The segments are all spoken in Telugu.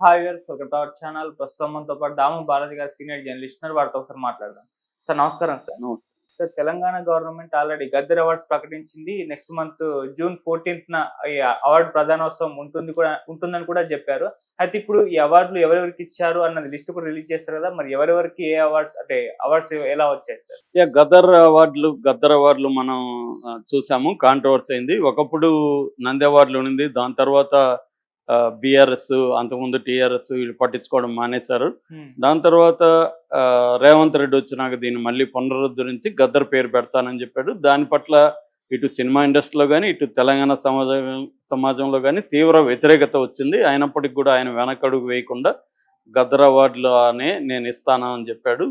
హాయ్ గారు వెల్కమ్ టు అవర్ ఛానల్ ప్రస్తుతం మనతో పాటు దాము బాలాజీ గారు సీనియర్ జర్నలిస్ట్ ఉన్నారు. వారితో ఒకసారి మాట్లాడదాం. సార్ నమస్కారం sir. Sir Telangana government already Gaddar awards ప్రకటించింది. నెక్స్ట్ మంత్ జూన్ ఫోర్టీన్త్ ఈ అవార్డు ప్రధానోత్సవం ఉంటుంది కూడా ఉంటుందని కూడా చెప్పారు. అయితే ఇప్పుడు ఈ అవార్డులు ఎవరెవరికి ఇచ్చారు అన్నది లిస్ట్ కూడా రిలీజ్ చేస్తారు కదా. మరి ఎవరెవరికి ఏ అవార్డ్స్ అంటే అవార్డ్స్ ఎలా వచ్చాయి సార్? గదర్ అవార్డులు గద్దర్ అవార్డులు మనం చూసాము. కాంట్రవర్సీ అయింది. ఒకప్పుడు నంది అవార్డులు ఉండింది. దాని తర్వాత బీఆర్ఎస్ అంతకుముందు టీఆర్ఎస్ వీళ్ళు పట్టించుకోవడం మానేశారు. దాని తర్వాత రేవంత్ రెడ్డి వచ్చినాక దీన్ని మళ్ళీ పునరుద్ధరించి గద్దర్ పేరు పెడతానని చెప్పాడు. దాని పట్ల ఇటు సినిమా ఇండస్ట్రీలో కానీ ఇటు తెలంగాణ సమాజం సమాజంలో కానీ తీవ్ర వ్యతిరేకత వచ్చింది. అయినప్పటికీ కూడా ఆయన వెనకడుగు వేయకుండా గద్దర్ అవార్డులు అనే నేను ఇస్తాను అని చెప్పాడు.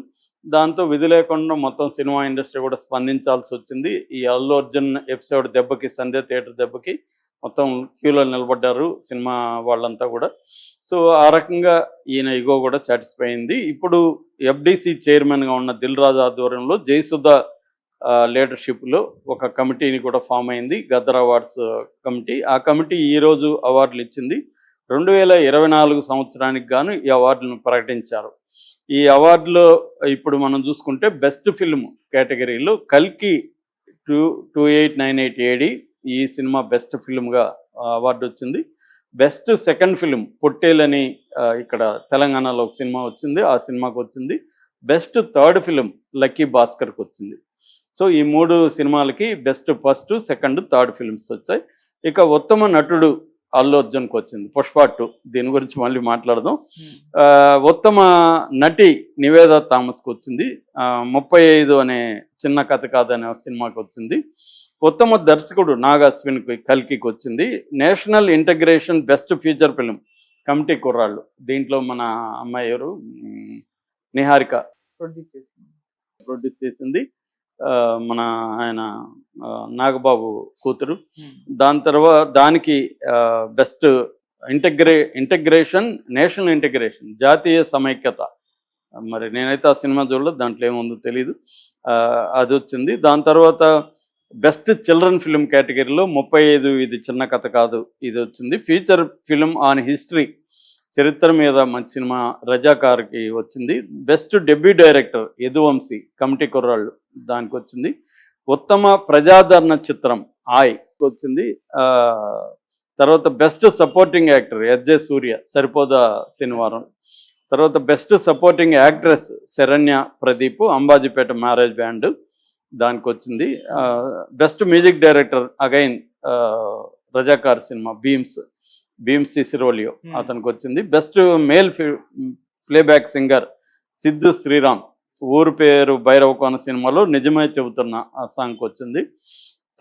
దాంతో విధి లేకుండా మొత్తం సినిమా ఇండస్ట్రీ కూడా స్పందించాల్సి వచ్చింది. ఈ అల్లు అర్జున్ ఎపిసోడ్ దెబ్బకి సంధ్య థియేటర్ దెబ్బకి మొత్తం క్యూలో నిలబడ్డారు సినిమా వాళ్ళంతా కూడా. సో ఆ రకంగా ఈయన ఇగో కూడా సాటిస్ఫై అయింది. ఇప్పుడు ఎఫ్డిసి చైర్మన్గా ఉన్న దిల్ రాజు ఆధ్వర్యంలో జయసుధ లీడర్షిప్లో ఒక కమిటీని కూడా ఫామ్ అయింది. Gaddar awards committee. ఆ కమిటీ ఈరోజు అవార్డులు ఇచ్చింది. రెండు వేల ఇరవై నాలుగు సంవత్సరానికి గాను ఈ అవార్డులను ప్రకటించారు. ఈ అవార్డులో ఇప్పుడు మనం చూసుకుంటే బెస్ట్ ఫిల్మ్ కేటగిరీలో కల్కి two two eight nine eight AD ఈ సినిమా బెస్ట్ ఫిల్మ్గా అవార్డు వచ్చింది. బెస్ట్ సెకండ్ ఫిల్మ్ పొట్టేలని ఆ, ఇక్కడ తెలంగాణలో ఒక సినిమా వచ్చింది ఆ సినిమాకి వచ్చింది. బెస్ట్ థర్డ్ ఫిల్మ్ లక్కీ భాస్కర్కి వచ్చింది. సో ఈ మూడు సినిమాలకి best first second third films వచ్చాయి. ఇక ఉత్తమ నటుడు అల్లు అర్జున్కి వచ్చింది. పుష్ప టూ దీని గురించి మళ్ళీ మాట్లాడదాం. ఉత్తమ నటి నివేద థామస్కి వచ్చింది. ముప్పై ఐదు అనే చిన్న కథ కాదనే సినిమాకి వచ్చింది. ఉత్తమ దర్శకుడు నాగ్ అశ్విన్కి కల్కికి వచ్చింది. National integration best feature film committee కుర్రాళ్ళు. దీంట్లో మన అమ్మాయి ఎవరు? నిహారిక ప్రొడ్యూస్ చేసింది. ప్రొడ్యూస్ చేసింది. మన ఆయన నాగబాబు కూతురు. దాని తర్వాత దానికి బెస్ట్ ఇంటగ్రే ఇంటగ్రేషన్ నేషనల్ ఇంటగ్రేషన్ జాతీయ సమైక్యత. మరి నేనైతే ఆ సినిమా చూడలేదు దాంట్లో ఏముందో తెలీదు. అది వచ్చింది. దాని తర్వాత బెస్ట్ చిల్డ్రన్ ఫిల్మ్ కేటగిరీలో ముప్పై ఐదు ఇది చిన్న కథ కాదు ఇది వచ్చింది. ఫీచర్ ఫిల్మ్ ఆన్ హిస్టరీ చరిత్ర మీద మంచి సినిమా రజాకార్కి వచ్చింది. Best debut director Yaduvamshi committee కుర్రాళ్ళు దానికి వచ్చింది. ఉత్తమ ప్రజాదరణ చిత్రం ఆయ్ వచ్చింది. తర్వాత best supporting actor SJ Surya Saripoda Sanivaram తర్వాత best supporting actress Saranya Pradeep Ambajipeta marriage band దానికి వచ్చింది best music director again Razakar cinema Bheems Bheems Ceciroleo Hmm. అతనికి వచ్చింది best male playback singer Siddhu Sriram Ooru Peru Bhairavakona సినిమాలో నిజమే చెబుతున్న ఆ సాంగ్కి వచ్చింది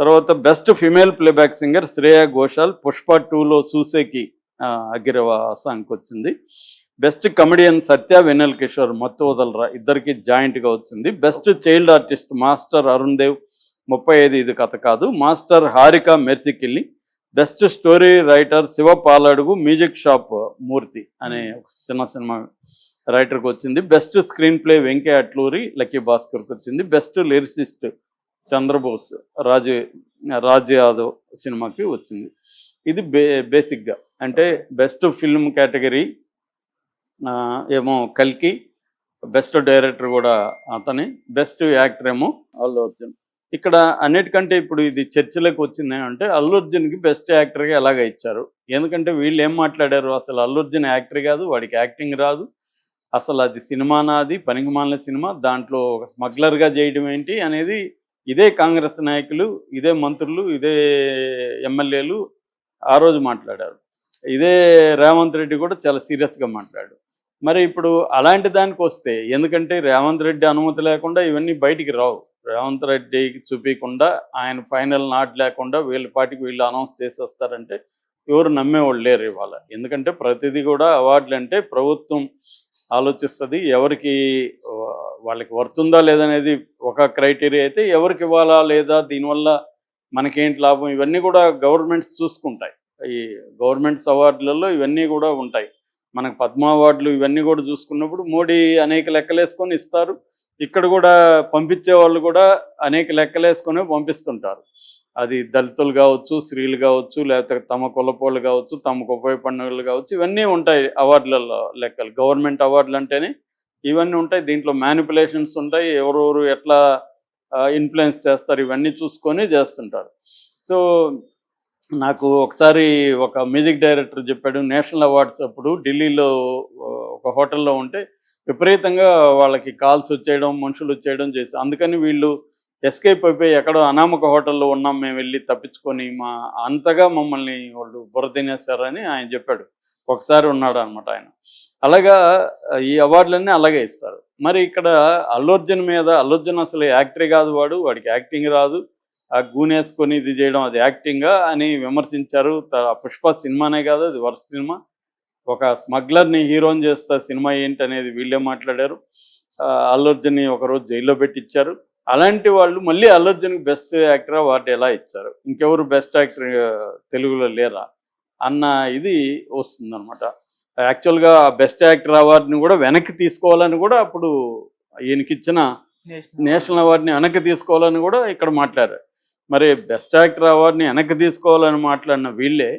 తర్వాత best female playback singer Shreya Ghoshal Pushpa టూలో సూసేకి అగిరవ సాంగ్కి వచ్చింది బెస్ట్ కమెడియన్ సత్య వెన్నెల్ కిషోర్ మత్తు వదలరా ఇద్దరికి జాయింట్గా వచ్చింది. Best child artist master Arun Dev ముప్పై ఐదు Idi Katha Kaadu. Master Harika Mersikilli best story writer Shiva Paladugu music shop Murthy అనే ఒక చిన్న సినిమా రైటర్కి వచ్చింది. Best screenplay Venkayya Atluri Lucky భాస్కర్కి వచ్చింది. బెస్ట్ లిరిసిస్ట్ చంద్రబోస్ రాజు రాజు యాదవ్ సినిమాకి వచ్చింది. ఇది బే బేసిక్గా అంటే బెస్ట్ ఫిల్మ్ కేటగిరీ ఏమో కల్కి. బెస్ట్ డైరెక్టర్ కూడా అతని. బెస్ట్ యాక్టర్ ఏమో అల్లు అర్జున్. ఇక్కడ అన్నిటికంటే ఇప్పుడు ఇది చర్చలోకి వచ్చింది అంటే అల్లు అర్జున్కి బెస్ట్ యాక్టర్గా ఎలాగ ఇచ్చారు? ఎందుకంటే వీళ్ళు ఏం మాట్లాడారు? అసలు అల్లు అర్జున్ యాక్టర్ కాదు వాడికి యాక్టింగ్ రాదు. అసలు అది సినిమా నాది పనికిమాలిన సినిమా. దాంట్లో ఒక స్మగ్లర్గా చేయడం ఏంటి అనేది ఇదే కాంగ్రెస్ నాయకులు ఇదే మంత్రులు ఇదే ఎమ్మెల్యేలు ఆ రోజు మాట్లాడారు. ఇదే రేవంత్ రెడ్డి కూడా చాలా సీరియస్గా మాట్లాడారు మరి ఇప్పుడు అలాంటి దానికి వస్తే ఎందుకంటే రేవంత్ రెడ్డి అనుమతి లేకుండా ఇవన్నీ బయటికి రావు. రేవంత్ రెడ్డికి చూపించకుండా ఆయన ఫైనల్ నాట్ లేకుండా వీళ్ళ పాటికి వీళ్ళు అనౌన్స్ చేసేస్తారంటే ఎవరు నమ్మేవాళ్ళు లేరు ఇవాళ. ఎందుకంటే ప్రతిదీ కూడా అవార్డులు అంటే ప్రభుత్వం ఆలోచిస్తుంది ఎవరికి వాళ్ళకి వర్తుందా లేదనేది ఒక క్రైటీరియా అయితే ఎవరికి ఇవ్వాలా లేదా దీనివల్ల మనకేంటి లాభం? ఇవన్నీ కూడా గవర్నమెంట్స్ చూసుకుంటాయి. ఈ గవర్నమెంట్స్ అవార్డులలో ఇవన్నీ కూడా ఉంటాయి. మనకు పద్మ అవార్డులు ఇవన్నీ కూడా చూసుకున్నప్పుడు మోడీ అనేక లెక్కలేసుకొని ఇస్తారు. ఇక్కడ కూడా పంపించే వాళ్ళు కూడా అనేక లెక్కలేసుకొని పంపిస్తుంటారు. అది దళితులు కావచ్చు స్త్రీలు కావచ్చు లేకపోతే తమ కులపోళ్ళు కావచ్చు తమకు ఉపయోగపడిన వాళ్ళు కావచ్చు ఇవన్నీ ఉంటాయి అవార్డులలో లెక్కలు. గవర్నమెంట్ అవార్డులు అంటేనే ఇవన్నీ ఉంటాయి. దీంట్లో మ్యానిపులేషన్స్ ఉంటాయి. ఎవరెవరు ఎట్లా ఇన్ఫ్లుయెన్స్ చేస్తారు ఇవన్నీ చూసుకొని చేస్తుంటారు. సో నాకు ఒకసారి ఒక మ్యూజిక్ డైరెక్టర్ చెప్పాడు నేషనల్ అవార్డ్స్ అప్పుడు ఢిల్లీలో ఒక హోటల్లో ఉంటే విపరీతంగా వాళ్ళకి కాల్స్ వచ్చేయడం మనుషులు వచ్చేయడం చేసి అందుకని వీళ్ళు ఎస్కేప్ అయిపోయి ఎక్కడో అనామక హోటల్లో ఉన్నాం మేము వెళ్ళి తప్పించుకొని మా అంతగా మమ్మల్ని వాళ్ళు బుర్ర తినేస్తారని ఆయన చెప్పాడు. ఒకసారి ఉన్నాడు అనమాట ఆయన. అలాగా ఈ అవార్డులన్నీ అలాగే ఇస్తారు. మరి ఇక్కడ అల్లు అర్జున్ మీద అల్లు అర్జున్ అసలు యాక్టరే కాదు వాడు వాడికి యాక్టింగ్ రాదు. గూనేసుకొని ఇది చేయడం అది యాక్టింగా అని విమర్శించారు. పుష్ప సినిమానే కాదు అది వర్స్ సినిమా. ఒక స్మగ్లర్ని హీరోని చేస్తా సినిమా ఏంటి అనేది వీళ్ళే మాట్లాడారు. ఆ, అల్లు అర్జున్ని ఒకరోజు జైల్లో పెట్టించారు అలాంటి వాళ్ళు మళ్ళీ అల్లు అర్జున్కి బెస్ట్ యాక్టర్ అవార్డు ఎలా ఇచ్చారు? ఇంకెవరు బెస్ట్ యాక్టర్ తెలుగులో లేరా? అన్న ఇది వస్తుందన్నమాట. యాక్చువల్గా బెస్ట్ యాక్టర్ అవార్డుని కూడా వెనక్కి తీసుకోవాలని కూడా అప్పుడు ఈయనకిచ్చిన నేషనల్ అవార్డుని వెనక్కి తీసుకోవాలని కూడా ఇక్కడ మాట్లాడారు. మరి బెస్ట్ యాక్టర్ అవార్డుని వెనక్కి తీసుకోవాలని మాట్లాడిన వీళ్ళే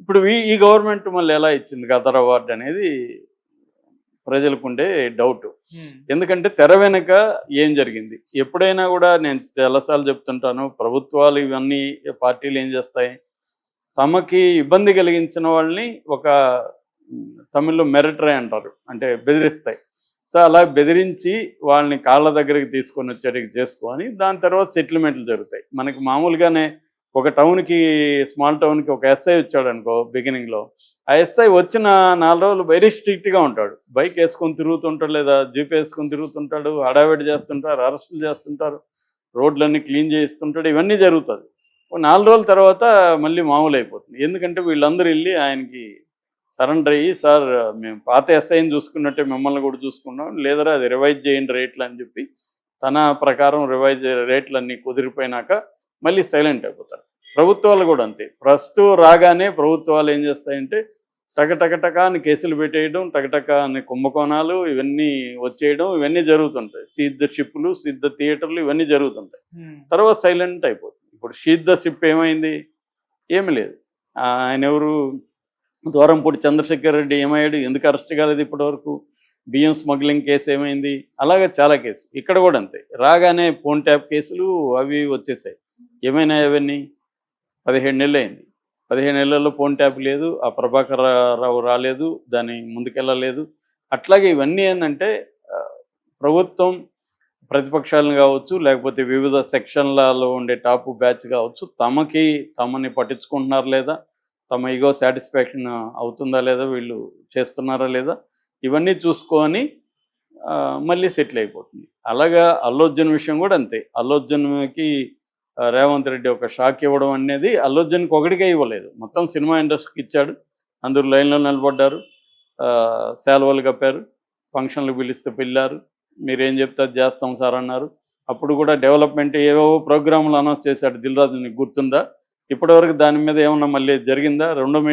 ఇప్పుడు ఈ గవర్నమెంట్ మళ్ళీ ఎలా ఇచ్చింది గదర్ అవార్డు అనేది ప్రజలకు ఉండే డౌట్ ఎందుకంటే తెర వెనుక ఏం జరిగింది? ఎప్పుడైనా కూడా నేను చాలాసార్లు చెప్తుంటాను ప్రభుత్వాలు ఇవన్నీ పార్టీలు ఏం చేస్తాయి? తమకి ఇబ్బంది కలిగించిన వాళ్ళని ఒక తమిళ్ళో మెరిటరీ అంటారు. అంటే బెదిరిస్తాయి. సో అలా బెదిరించి వాళ్ళని కాళ్ళ దగ్గరికి తీసుకొని వచ్చేటికి చేసుకొని దాని తర్వాత సెటిల్మెంట్లు జరుగుతాయి. మనకి మామూలుగానే ఒక టౌన్కి స్మాల్ టౌన్కి ఒక ఎస్ఐ వచ్చాడు అనుకో బిగినింగ్లో. ఆ ఎస్ఐ వచ్చిన నాలుగు రోజులు వెరీ స్ట్రిక్ట్గా ఉంటాడు. బైక్ వేసుకొని తిరుగుతుంటాడు లేదా జీప్ వేసుకొని తిరుగుతుంటాడు హడావిడి చేస్తుంటారు అరెస్టులు చేస్తుంటారు రోడ్లన్నీ క్లీన్ చేయిస్తుంటాడు ఇవన్నీ జరుగుతుంది నాలుగు రోజుల తర్వాత మళ్ళీ మామూలు అయిపోతుంది ఎందుకంటే వీళ్ళందరూ వెళ్ళి ఆయనకి సరెండర్ అయ్యి సార్ మేము పాత ఎస్ఐని చూసుకున్నట్టే మిమ్మల్ని కూడా చూసుకున్నాం. లేదా అది రివైజ్ చేయండి రేట్లు అని చెప్పి తన ప్రకారం రివైజ్ రేట్లన్నీ కుదిరిపోయినాక మళ్ళీ సైలెంట్ అయిపోతారు. ప్రభుత్వాలు కూడా అంతే. ఫస్ట్ రాగానే ప్రభుత్వాలు ఏం చేస్తాయంటే టకటకటక అని కేసులు పెట్టేయడం టకటక అని కుంభకోణాలు ఇవన్నీ వచ్చేయడం ఇవన్నీ జరుగుతుంటాయి. సిద్ధ షిప్లు సిద్ధ థియేటర్లు ఇవన్నీ జరుగుతుంటాయి. తర్వాత సైలెంట్ అయిపోతుంది. ఇప్పుడు ద షిప్ ఏమైంది? ఏమి లేదు. ఆయన ఎవరు? దూరంపూడి చంద్రశేఖర్ రెడ్డి ఏమయ్యాడు? ఎందుకు అరెస్ట్ కాలేదు ఇప్పటివరకు? బియ్యం స్మగ్లింగ్ కేసు ఏమైంది? అలాగే చాలా కేసు ఇక్కడ కూడా అంతే. రాగానే ఫోన్ ట్యాప్ కేసులు అవి వచ్చేసాయి. ఏమైనా అవన్నీ? పదిహేడు నెలలు అయింది. పదిహేను నెలల్లో ఫోన్ ట్యాప్ లేదు. ఆ ప్రభాకర్ రావు రాలేదు. దాని ముందుకెళ్ళలేదు. అట్లాగే ఇవన్నీ ఏంటంటే ప్రభుత్వం ప్రతిపక్షాలను కావచ్చు లేకపోతే వివిధ సెక్షన్లలో ఉండే టాప్ బ్యాచ్ కావచ్చు తమకి తమని పట్టించుకుంటున్నారు లేదా? తమ ఈగో సాటిస్ఫాక్షన్ అవుతుందా లేదా వీళ్ళు చేస్తున్నారా లేదా ఇవన్నీ చూసుకొని మళ్ళీ సెటిల్ అయిపోతుంది. అలాగా అల్లు అర్జున్ విషయం కూడా అంతే. అల్లు అర్జున్కి రేవంత్ రెడ్డి ఒక షాక్ ఇవ్వడం అనేది అల్లు అర్జున్కి ఒకటికే ఇవ్వలేదు. మొత్తం సినిమా ఇండస్ట్రీకి ఇచ్చాడు. అందరూ లైన్లో నిలబడ్డారు. సెలవులు కప్పారు. ఫంక్షన్లు పిలిస్తే పిల్లారు. మీరేం చెప్తే అది చేస్తాం సార్ అన్నారు. అప్పుడు కూడా డెవలప్మెంట్ ఏవేవో ప్రోగ్రాంలు అనౌన్స్ చేశాడు దిల్ నీకు గుర్తుందా? ఇప్పటివరకు దాని మీద ఏమన్నా మళ్ళీ జరిగిందా? రెండో మీటింగ్